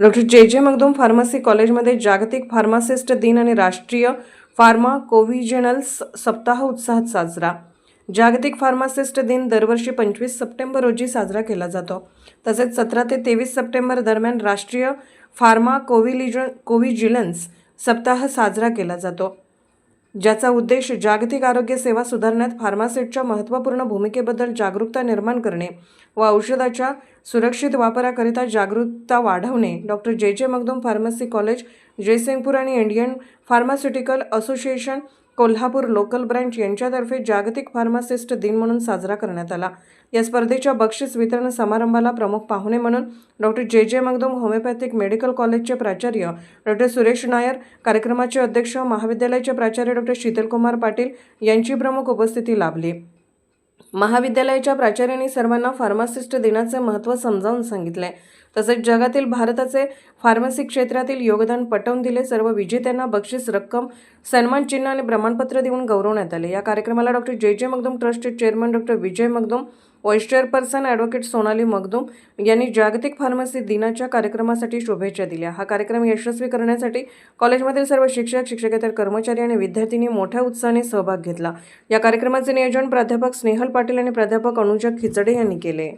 Doctor जे जे Magdum pharmacy कॉलेजमध्ये जागतिक फार्मासिस्ट दिन आणि राष्ट्रीय फार्मा कोव्हिजनल्स सप्ताह उत्साहात साजरा. जागतिक फार्मासिस्ट दिन दरवर्षी पंचवीस सप्टेंबर रोजी साजरा केला जातो. तसेच सतरा ते तेवीस सप्टेंबर दरम्यान राष्ट्रीय फार्मा कोविलिज कोविजिलन्स सप्ताह साजरा केला जातो. ज्याचा उद्देश जागतिक आरोग्य सेवा सुधारण्यात फार्मासिस्टच्या महत्त्वपूर्ण भूमिकेबद्दल जागरूकता निर्माण करणे व औषधाच्या सुरक्षित वापराकरिता जागरूकता वाढवणे. डॉक्टर जे. जे. मगदूम फार्मसी कॉलेज जयसिंगपूर आणि Indian pharmaceutical association Kolhapur local branch यांच्यातर्फे जागतिक फार्मासिस्ट दिन म्हणून साजरा करण्यात आला. या स्पर्धेच्या बक्षीस वितरण समारंभाला प्रमुख पाहुणे म्हणून डॉक्टर जे. जे. मगदूम होमिओपॅथिक मेडिकल कॉलेजचे प्राचार्य डॉक्टर सुरेश नायर कार्यक्रमाचे अध्यक्ष महाविद्यालयाचे प्राचार्य डॉक्टर शीतलकुमार पाटील यांची प्रमुख उपस्थिती लाभली. महाविद्यालयाच्या प्राचार्यांनी सर्वांना फार्मासिस्ट दिनाचे महत्त्व समजावून सांगितले. तसेच जगातील भारताचे फार्मसी क्षेत्रातील योगदान पटवून दिले. सर्व विजेत्यांना बक्षीस रक्कम सन्मान चिन्ह आणि प्रमाणपत्र देऊन गौरवण्यात आले. या कार्यक्रमाला डॉक्टर जे जे मगदुम ट्रस्टचे chairman doctor Vijay Magdum vice person advocate Sonali Magdum यांनी जागतिक फार्मसी दिनाच्या कार्यक्रमासाठी शुभेच्छा दिल्या. हा कार्यक्रम यशस्वी करण्यासाठी कॉलेजमधील सर्व शिक्षक शिक्षकेतर कर्मचारी आणि विद्यार्थ्यांनी मोठ्या उत्साहाने सहभाग घेतला. या कार्यक्रमाचे नियोजन प्राध्यापक स्नेहल पाटील आणि प्राध्यापक अनुजा खिचडे यांनी केले.